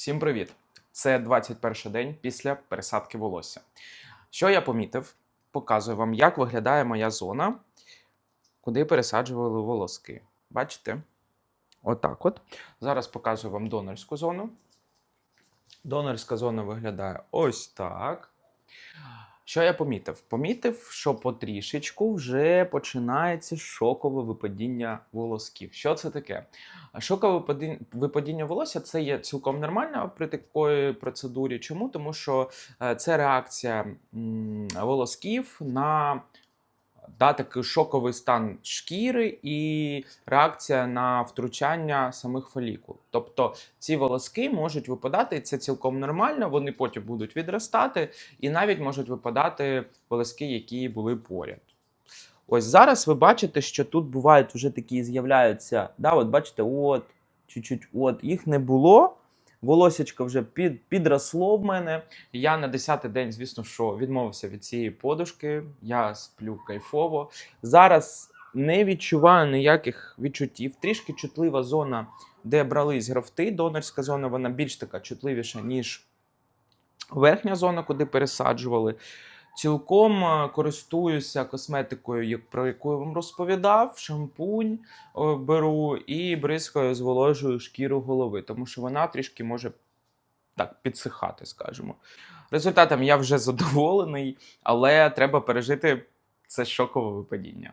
Всім привіт! Це 21 день після пересадки волосся. Що я помітив? Показую вам, як виглядає моя зона, куди пересаджували волоски. Бачите? Отак от. Зараз показую вам донорську зону. Донорська зона виглядає ось так. Що я помітив? Помітив, що потрішечку вже починається шокове випадіння волосків. Що це таке? Шокове випадін- випадіння волосся це є цілком нормально при такої процедурі. Чому? Тому що е, це реакція волосків на да, такий шоковий стан шкіри і реакція на втручання самих фолікул. Тобто ці волоски можуть випадати, і це цілком нормально. Вони потім будуть відростати, і навіть можуть випадати волоски, які були поряд. Ось зараз ви бачите, що тут бувають вже такі з'являються. Да, от бачите, от, чуть-чуть, от, їх не було. Волосечко вже під, підросло в мене. Я на 10-й день, звісно, що відмовився від цієї подушки. Я сплю кайфово. Зараз не відчуваю ніяких відчуттів. Трішки чутлива зона, де брались графти. Донорська зона, вона більш така чутливіша, ніж верхня зона, куди пересаджували. Цілком е, користуюся косметикою, про яку я вам розповідав. Шампунь е, беру і бризкою зволожую шкіру голови, тому що вона трішки може так підсихати, скажімо. Результатом я вже задоволений, але треба пережити це шокове випадіння.